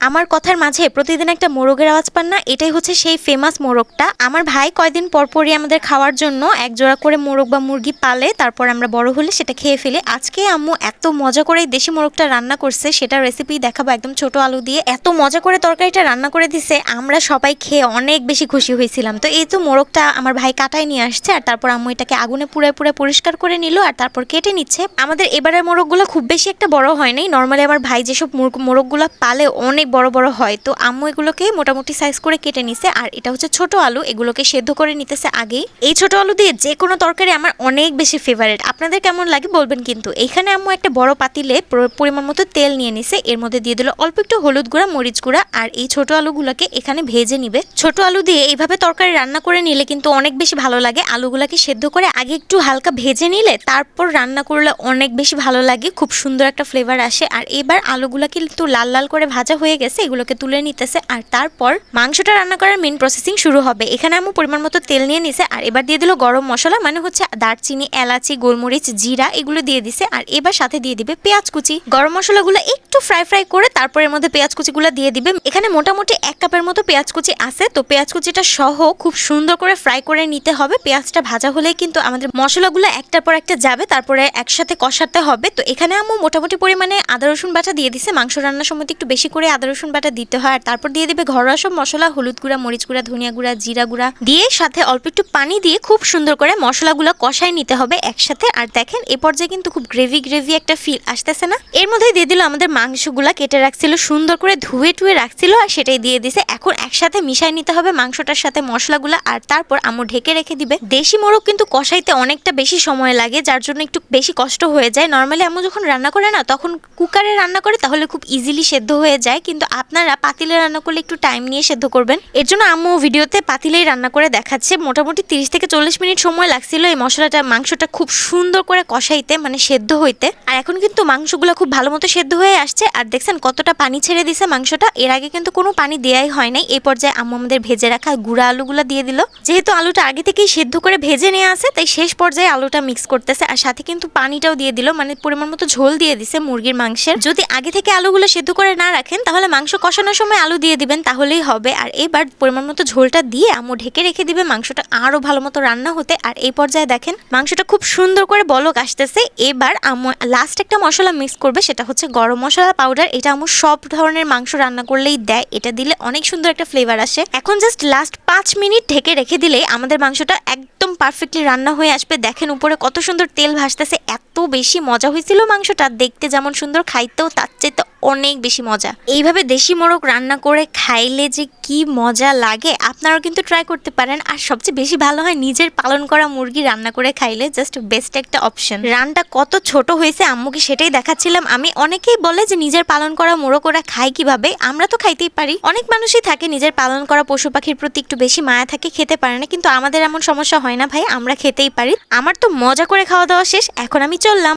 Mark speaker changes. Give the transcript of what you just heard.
Speaker 1: আমার কথার মাঝে প্রতিদিন একটা মোরগের আওয়াজ পান না? এটাই হচ্ছে সেই ফেমাস মোরগটা। আমার ভাই কয়দিন পর পরই আমাদের খাওয়ার জন্য এক জোড়া করে মোরগ বা মুরগি পালে, তারপর আমরা বড় হলে সেটা খেয়ে ফেলি। আজকে আম্মু এত মজা করে দেশি মোরগটা রান্না করছে, সেটা রেসিপি দেখাবো একদম ছোট আলু দিয়ে। এত মজা করে তরকারিটা রান্না করে দিছে, আমরা সবাই খেয়ে অনেক বেশি খুশি হয়েছিলাম। তো এই তো মোরগটা আমার ভাই কাটায় নিয়ে আসছে, আর তারপর আম্মু এটাকে আগুনে পুড়ে পুড়ে পরিষ্কার করে নিল, আর তারপর কেটে নিচ্ছে। আমাদের এবারের মোরগগুলো খুব বেশি একটা বড় হয় নাই। নর্মালি আমার ভাই যেসব মুরগ- মোরগগুলো পালে, অনেক বড় বড় হয়। তো আম্মু এগুলোকে মোটামুটি সাইজ করে কেটে নিছে। আর এটা হচ্ছে ছোট আলু, এগুলোকে সেদ্ধ করে নিতেছে আগেই। এই ছোট আলু দিয়ে যে কোনো তরকারি আমার অনেক বেশি ফেভারিট আপনাদের কেমন লাগে বলবেন কিন্তু। এখানে আম্মু একটা বড় পাতিলে পরিমাণ মতো তেল নিয়ে নিছে। এর মধ্যে দিয়ে দিল অল্প একটু হলুদ গুঁড়া, মরিচ গুঁড়া আর এই ছোট আলুগুলোকে এখানে ভেজে নিবে। ছোট আলু দিয়ে এইভাবে তরকারি রান্না করে নিলে কিন্তু অনেক বেশি ভালো লাগে। আলুগুলোকে সেদ্ধ করে আগে একটু হালকা ভেজে নিলে তারপর রান্না করলে অনেক বেশি ভালো লাগে। খুব সুন্দর একটা ফ্লেভার আসে। আর এবার আলুগুলা কিন্তু লাল লাল করে ভাজা হয়ে গেছে, এগুলোকে তুলে নিতেছে, আর তারপর মাংসটা রান্না করার মেন প্রসেসিং শুরু হবে। এখানে আমি পরিমাণ মতো তেল নিয়ে নিছে, আর এবার দিয়ে দিল গরম মশলা মানে হচ্ছে দারচিনি, এলাচি, গোলমরিচ, জিরা, এগুলো দিয়ে দিছে, আর এবার সাথে দিয়ে দিবে পেঁয়াজ কুচি। গরম মশলাগুলো একটু ফ্রাই ফ্রাই করে তারপর এর মধ্যে পেঁয়াজ কুচিগুলো দিয়ে দিবে। এখানে মোটামুটি এক কাপের মতো পেঁয়াজ কুচি আছে, তো পেঁয়াজ কুচিটা সহ খুব সুন্দর করে ফ্রাই করে নিতে হবে। পেঁয়াজটা ভাজা হলেই কিন্তু আমাদের মশলাগুলো একটার পর একটা যাবে, তারপরে একসাথে কষাতে হবে। তো এখানে আমি মোটামুটি পরিমাণে আদা, রসুন বাটা দিয়ে দিছে, মাংস রান্নার সময় একটু বেশি করে আদা রসুন বাটা দিতে হয় আর তারপর দিয়ে দিবে ঘরোয়া সব মশলা, হলুদ গুঁড়া, মরিচ গুঁড়া, ধনিয়া গুঁড়া, জিরা গুঁড়া। দিয়ে সাথে অল্প একটু পানি দিয়ে খুব সুন্দর করে মশলাগুলো কষায় নিতে হবে একসাথে। আর দেখেন, এ পর্যায়ে কিন্তু খুব গ্রেভি গ্রেভি একটা ফিল আসতেছে না? এর মধ্যে দিয়ে দিল আমাদের মাংসগুলা, কেটে রাখছিল, সুন্দর করে ধুয়ে টুয়ে রাখছিল আর সেটাই দিয়ে দিছে। এখন একসাথে মিশাই নিতে হবে মাংসটার সাথে মশলাগুলো আর তারপর আমু ঢেকে রেখে দিবে। দেশি মোরগ কিন্তু কষাইতে অনেকটা বেশি সময় লাগে, যার জন্য একটু বেশি কষ্ট হয়ে যায়। নর্মালি আম্মু যখন রান্না করে না, তখন কুকারে রান্না করে, তাহলে খুব ইজিলি সেদ্ধ হয়ে যায়। কিন্তু আপনারা পাতিলে রান্না করলে একটু টাইম নিয়ে সেদ্ধ করবেন। এর জন্য আম্মু ভিডিওতে পাতিলেই রান্না করে দেখাচ্ছে। মোটামুটি তিরিশ থেকে চল্লিশ মিনিট সময় লাগছিল এই মশলাটা, মাংসটা খুব সুন্দর করে কষাইতে মানে সেদ্ধ হইতে। আর এখন কিন্তু মাংসগুলো খুব ভালো মতো সেদ্ধ হয়ে আসছে। আর দেখছেন কতটা পানি ছেড়ে দিছে মাংসটা। এর আগে কিন্তু কোনো পানি দেয়াই হয় নাই। এই পর্যায়ে আম্মু আমাদের ভেজে রাখা গুঁড়া আলুগুলো দিয়ে দিল। যেহেতু আলুটা আগে থেকেই সেদ্ধ করে ভেজে নিয়ে আসে তাই শেষ পর্যায়ে আলুটা মিক্স করতেছে। আর সাথে কিন্তু পানিটাও দিয়ে দিল মানে পরিমাণ মতো ঝোল দিয়ে দিছে মুরগির মাংসের। যদি আগে থেকে আলুগুলো সেদ্ধ করে না রাখেন, তাহলে মাংস কষানোর সময় আলু দিয়ে দিবেন, তাহলেই হবে। আর এবার পরিমাণ মতো ঝোলটা দিয়ে আমু ঢেকে রেখে দিবে, মাংসটা আরও ভালো মতো রান্না হতে। আর এই পর্যায়ে দেখেন, মাংসটা খুব সুন্দর করে বলক আসতেছে। এবার আম্মু লাস্ট একটা মশলা মিক্স করবে, সেটা হচ্ছে গরম মশলা পাউডার এটা আম্মু সব ধরনের মাংস রান্না করলেই দেয়। এটা দিলে অনেক সুন্দর একটা ফ্লেভার আসে। এখন জাস্ট লাস্ট পাঁচ মিনিট ঢেকে রেখে দিলে আমাদের মাংসটা একদম পারফেক্টলি রান্না হয়ে আসবে। দেখেন উপরে কত সুন্দর তেল ভাসতেছে, এত বেশি মজা হয়েছিল মাংসটা। দেখতে যেমন সুন্দর, খাইতেও তার চাইতে অনেক বেশি মজা। এইভাবে দেশি মোরগ রান্না করে খাইলে যে কি মজা লাগে, আপনারাও কিন্তু ট্রাই করতে পারেন। আর সবচেয়ে বেশি ভালো হয় নিজের পালন করা মুরগি রান্না করে খাইলে জাস্ট বেস্ট একটা অপশন রানটা কত ছোট হয়েছে আম্মুকে সেটাই দেখাচ্ছিলাম। আমি অনেকেই বলে যে নিজের পালন করা মোরগ ওরা খায় কীভাবে, আমরা তো খাইতেই পারি। অনেক মানুষই থাকে নিজের পালন করা পশু পাখির প্রতি একটু বেশি মায়া থাকে, খেতে পারে না। কিন্তু আমাদের এমন সমস্যা হয় না ভাই, আমরা খেতেই পারি। আমার তো মজা করে খাওয়া দাওয়া শেষ, এখন আমি চললাম।